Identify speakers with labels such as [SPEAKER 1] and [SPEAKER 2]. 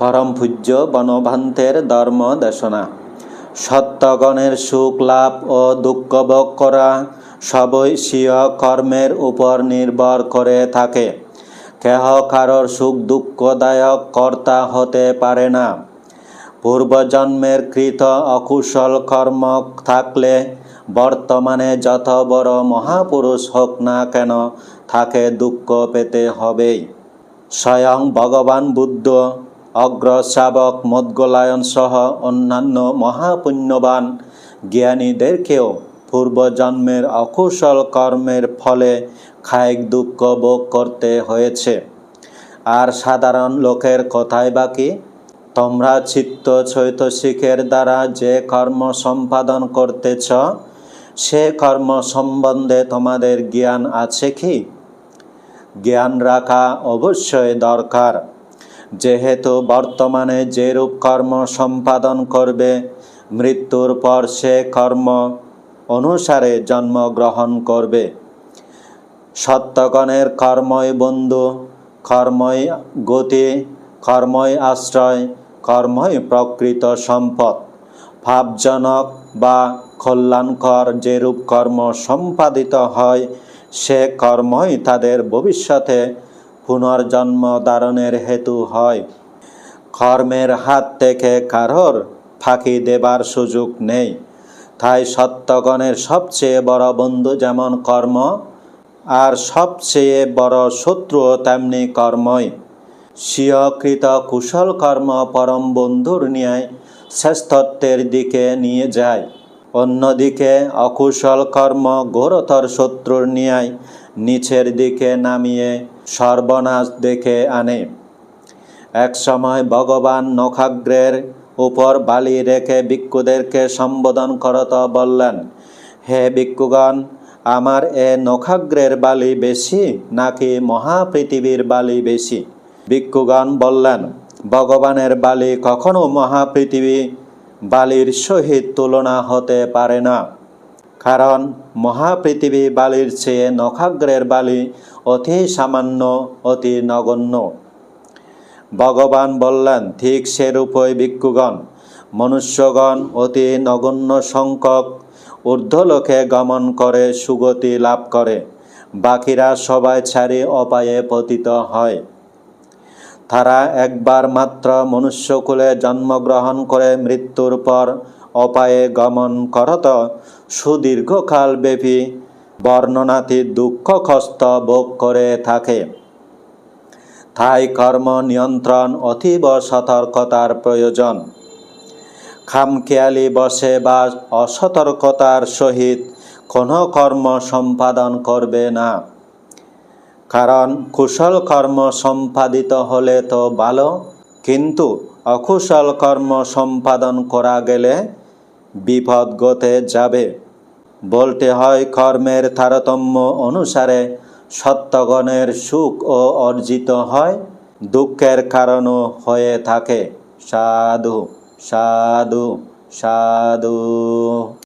[SPEAKER 1] পরম পূজ্য বনভান্তের ধর্ম দেশনা সত্যগণের সুখ লাভ ও দুঃখ ভোগ করা সবই স্বীয় কর্মের উপর নির্ভর করে থাকে। কেহ কারোর সুখ দুঃখদায়ক কর্তা হতে পারে না। পূর্বজন্মের কৃত অকুশল কর্ম থাকলে বর্তমানে যত বড় মহাপুরুষ হোক না কেন তাকে দুঃখ পেতে হবেই। স্বয়ং ভগবান বুদ্ধ অগ্রশ্রাবক মদ্গলায়ন সহ অন্যান্য মহাপুণ্যবান জ্ঞানীদেরকেও পূর্বজন্মের অকুশল কর্মের ফলে কায়িক দুঃখ ভোগ করতে হয়েছে। আর সাধারণ লোকের কথাই বাকি। তোমরা চিত্ত চৈতসিকের দ্বারা যে কর্ম সম্পাদন করতেছ, সে কর্ম সম্বন্ধে তোমাদের জ্ঞান আছে কি? জ্ঞান রাখা অবশ্যই দরকার। যেহেতু বর্তমানে যেরূপ কর্ম সম্পাদন করবে, মৃত্যুর পর সে কর্ম অনুসারে জন্মগ্রহণ করবে। সত্যগণের কর্মই বন্ধু, কর্মই গতি, কর্মই আশ্রয়, কর্মই প্রকৃত সম্পদ। ভাবজনক বা কল্যাণকর যেরূপ কর্ম সম্পাদিত হয়, সে কর্মই তাদের ভবিষ্যতে পুনর্জন্ম ধারণের হেতু হয়। কর্মের হাত থেকে কারোর ফাঁকি দেবার সুযোগ নেই। তাই সত্যগণের সবচেয়ে বড় বন্ধু যেমন কর্ম, আর সবচেয়ে বড় শত্রুও তেমনি কর্মই। স্বীয়কৃত কুশল কর্ম পরম বন্ধুর ন্যায় শ্রেষ্ঠত্বের দিকে নিয়ে যায়। অন্যদিকে অকুশল কর্ম ঘোরতর শত্রুর ন্যায় নিচের দিকে নামিয়ে সর্বনাশ দেখে আনে। এক সময় ভগবান নখাগ্রের উপর বালি রেখে ভিক্ষুদেরকে সম্বোধন করত, বললেন, হে ভিক্ষুগণ, আমার এ নখাগ্রের বালি বেশি নাকি মহাপৃথিবীর বালি বেশি? ভিক্ষুগণ বললেন, ভগবানের বালি কখনো মহাপৃথিবী বালির সহিত তুলনা হতে পারে না। কারণ মহাপৃথিবী বালির চেয়ে নখাগ্রের বালি অতি সামান্য, অতি নগণ্য। ভগবান বললেন, ঠিক সেরূপই ভিক্ষুগণ, মনুষ্যগণ অতি নগণ্য সংখ্যক ঊর্ধ্বলোকে গমন করে সুগতি লাভ করে, বাকিরা সবাই ছাড়ি অপায়ে পতিত হয়। তারা একবার মাত্র মনুষ্যকুলে জন্মগ্রহণ করে মৃত্যুর পর অপায়ে গমন করত। সুদীর্ঘকাল ব্যাপী বর্ণনাতীত দুঃখ কষ্ট ভোগ করে থাকে। তাই কর্ম নিয়ন্ত্রণ অতীব সতর্কতার প্রয়োজন। খামখেয়ালি বসে বা অসতর্কতার সহিত কোনো কর্ম সম্পাদন করবে না। কারণ কুশল কর্ম সম্পাদিত হলে তো ভালো, কিন্তু অকুশল কর্ম সম্পাদন করা গেলে বিপদ গতে যাবে। বলতে হয়, কর্মের তারতম্য অনুসারে সত্যগণের সুখ ও অর্জিত হয়, দুঃখের কারণও হয়ে থাকে। সাধু সাধু সাধু।